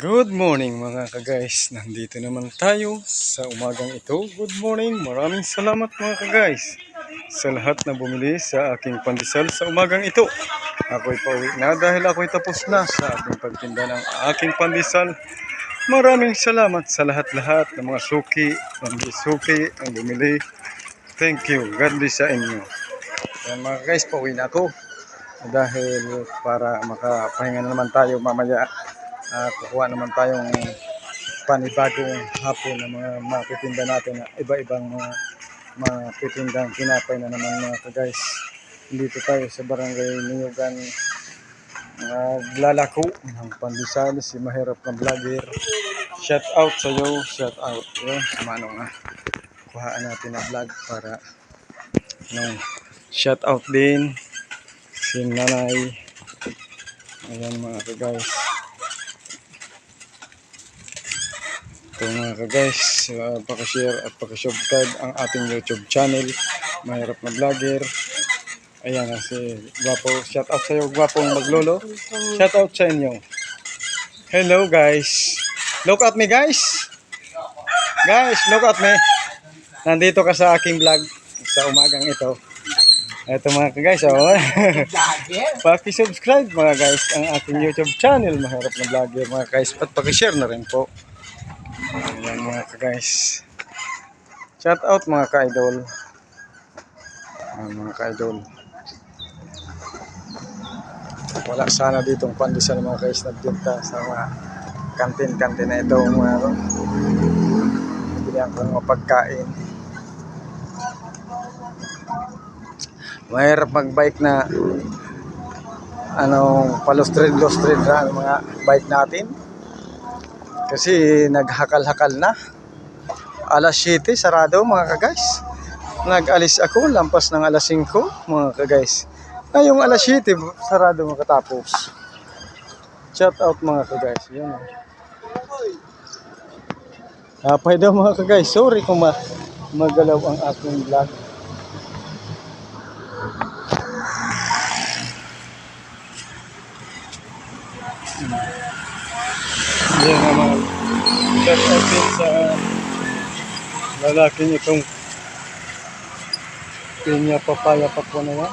Good morning mga ka-guys. Nandito naman tayo sa umagang ito. Good morning. Maraming salamat mga ka-guys sa lahat na bumili sa aking pandesal sa umagang ito. Ako'y pauwi na dahil ako'y tapos na sa aking pagtinda ng aking pandesal. Maraming salamat sa lahat-lahat ng mga suki, di suki, ang bumili. Thank you. God bless sa inyo. Yan mga guys, pauwi na ako. Dahil para makapahinga na naman tayo mamaya at kukuha naman tayong panibagong hapon na mga matitinda natin na iba-ibang mga matitindang tinapay na naman mga ka-guys. Dito tayo sa barangay Niyugan naglalako ng pandesal si mahirap na vlogger. Shout out sa iyo, shout out. Yun, sa manong nga. Kuhaan natin na vlog para yun. Shout out din si nanay. Ayan mga ka-guys. Ito mga ka-guys, uh, pakishare at pakisubscribe ang ating YouTube channel. Mahirap na vlogger. Ayan na si Gwapo. Shout out sa iyo, Gwapong Maglolo. Shout out sa inyo. Hello guys. Look at me guys. Guys, look at me. Nandito ka sa aking vlog sa umagang ito. Ito mga ka-guys, oh. Paki-subscribe mga guys ang ating YouTube channel, Mahirap na Vlogger mga guys. At paki-share na rin po. Ayan mga ka-guys. Shout out mga ka-idol. Ayan, mga ka-idol. Wala sana ditong pandesal mga guys nagbinta sa mga kantin-kantin na ito mga Bili ko ng mga pagkain. Mahirap mag-bike na anong palustrid-lustrid na mga bike natin. Kasi naghakal-hakal na. Alas 7, sarado mga ka-guys. Nag-alis ako, lampas ng alas 5 mga ka-guys. Ngayong alas 7, sarado makatapos. Shout out mga ka-guys. Yan. Napay daw mga ka-guys. Sorry kung ma magalaw ang aking vlog. Yan naman. Shout out din sa lalaking itong pinya papaya pa po na yan.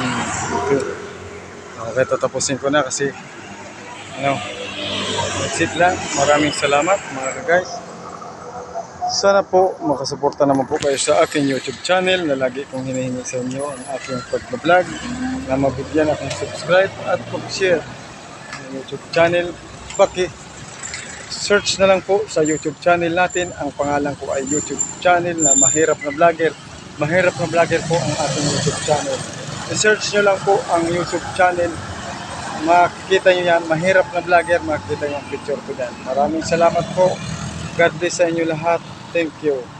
Hmm, okay. Okay, tatapusin ko na kasi ano, that's it lang. Maraming salamat mga guys. Sana po makasuporta naman po kayo sa aking YouTube channel na lagi kong hinihingi sa inyo ang aking pag-vlog na mabigyan akong subscribe at mag-share ng YouTube channel. Paki search na lang po sa YouTube channel natin. Ang pangalan ko ay YouTube channel na Mahirap na Vlogger. Mahirap na Vlogger po ang ating YouTube channel. I-search nyo lang po ang YouTube channel. Makikita nyo yan, Mahirap na Vlogger. Makikita nyo ang picture ko dyan. Maraming salamat po. God bless sa inyo lahat. Thank you.